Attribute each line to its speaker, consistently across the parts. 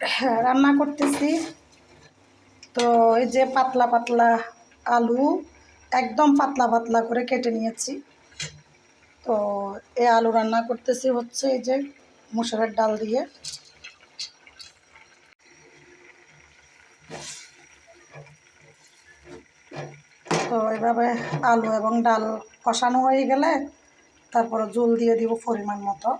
Speaker 1: হ্যাঁ, রান্না করতেছি। তো এই যে পাতলা পাতলা আলু একদম পাতলা পাতলা করে কেটে নিয়েছি। তো এই আলু রান্না করতেছি হচ্ছে এই যে মুসুরের ডাল দিয়ে। তো এভাবে আলু এবং ডাল কষানো হয়ে গেলে তারপরে জল দিয়ে দিব পরিমাণ মতো।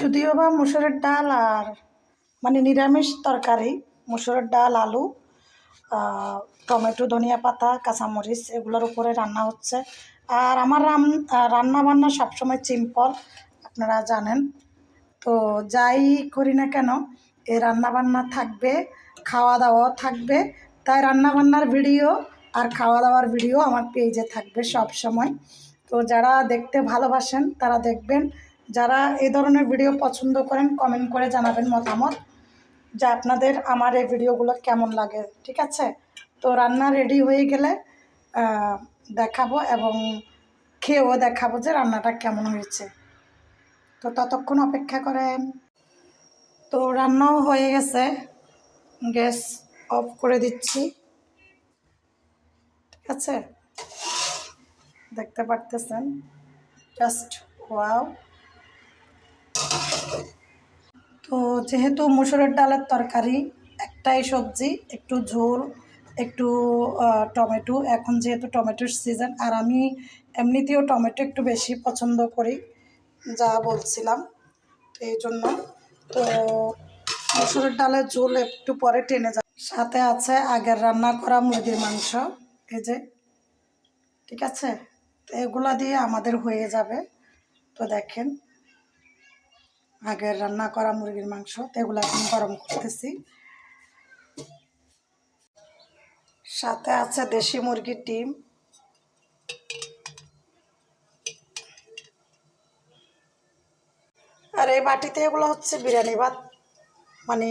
Speaker 1: যদিও বা মুসুরের ডাল আর মানে নিরামিষ তরকারি, মুসুরের ডাল, আলু টমেটো, ধনিয়া পাতা, কাঁচামরিচ এগুলোর উপরে রান্না হচ্ছে। আর আমার রান রান্না বান্না সবসময় সিম্পল, আপনারা জানেন। তো যাই করি না কেন, এ রান্না বান্না থাকবে খাওয়া দাওয়াও থাকবে। তাই রান্না বান্নার ভিডিও আর খাওয়া দাওয়ার ভিডিও আমার পেজে থাকবে সব সময় তো যারা দেখতে ভালোবাসেন, তারা দেখবেন যারা এই ধরনের ভিডিও পছন্দ করেন কমেন্ট করে জানাবেন মতামত যে আপনাদের আমার এই ভিডিওগুলো কেমন লাগে, ঠিক আছে? তো রান্না রেডি হয়ে গেলে দেখাবো এবং খেয়েও দেখাবো যে রান্নাটা কেমন হয়েছে। তো ততক্ষণ অপেক্ষা করেন। তো রান্নাও হয়ে গেছে। গ্যাস অফ করে দিচ্ছি। ঠিক আছে? দেখতে পারতেছেন? জাস্ট ওয়াও তো যেহেতু মুসুরের ডালের তরকারি, একটাই সবজি, একটু ঝোল, একটু টমেটো। এখন যেহেতু টমেটোর সিজন আর আমি এমনিতেও টমেটো একটু বেশি পছন্দ করি, যা বলছিলাম এই জন্য। তো মুসুরের ডালের ঝোল একটু পরে টেনে যায় সাথে আছে আগের রান্না করা মুরগির মাংস, এই যে, ঠিক আছে? তো এগুলা দিয়ে আমাদের হয়ে যাবে। তো দেখেন আগের রান্না করা মুরগির মাংস, তো এগুলো এখন গরম করতেছি। সাথে আছে দেশি মুরগির ডিম। আর এই বাটিতে এগুলো হচ্ছে বিরিয়ানি ভাত মানে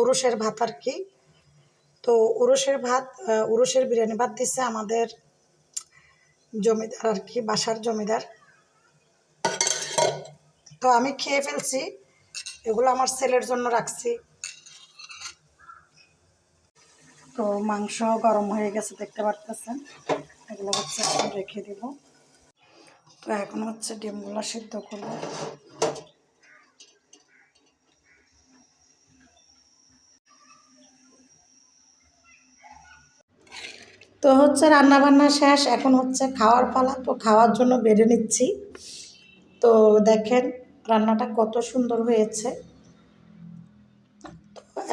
Speaker 1: উরুষের ভাত আর কি। তো উরুষের ভাত উরুষের বিরিয়ানি ভাত দিচ্ছে আমাদের জমিদার আর কি, বাসার জমিদার। তো আমি খেয়ে ফেলছি। এগুলো আমার ছেলের জন্য রাখছি। তো মাংস গরম হয়ে গেছে, দেখতে পারতেছেন? এগুলো হচ্ছে এখন রেখে দিব। তো এখন হচ্ছে ডিমগুলো সিদ্ধ করব। তো হচ্ছে রান্না বান্না শেষ, এখন হচ্ছে খাওয়ার পালা। তো খাওয়ার জন্য বেড়ে নিচ্ছি। তো দেখেন রান্নাটা কত সুন্দর হয়েছে।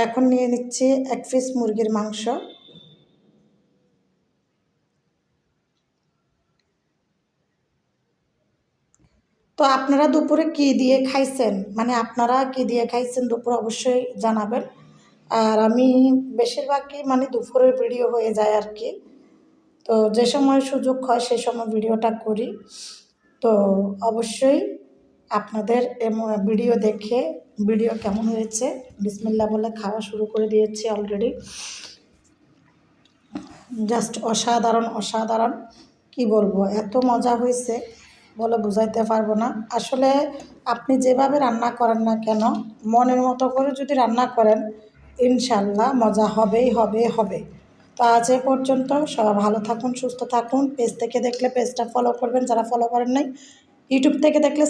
Speaker 1: এখন নিয়ে নিচ্ছি এক পিস মুরগির মাংস। তো আপনারা দুপুরে কি দিয়ে খাইছেন? মানে আপনারা কি দিয়ে খাইছেন দুপুরে অবশ্যই জানাবেন। আর আমি বেশিরভাগই মানে দুপুরের ভিডিও হয়ে যায় আর কি। তো যে সময় সুযোগ হয় সে সময় ভিডিওটা করি। তো অবশ্যই আপনাদের ভিডিও দেখে ভিডিও কেমন হয়েছে? বিসমিল্লা বলে খাওয়া শুরু করে দিয়েছি অলরেডি জাস্ট অসাধারণ অসাধারণ। কি বলব, এত মজা হয়েছে বলে বুঝাইতে পারব না। আসলে আপনি যেভাবে রান্না করেন না কেন, মনের মতো করে যদি রান্না করেন, ইনশাল্লাহ মজা হবেই, হবে হবে। তো আজ এ পর্যন্ত সবাই ভালো থাকুন, সুস্থ থাকুন। পেজ থেকে দেখলে পেজটা ফলো করবেন। যারা ফলো করেন নাই ইউটিউব থেকে দেখলে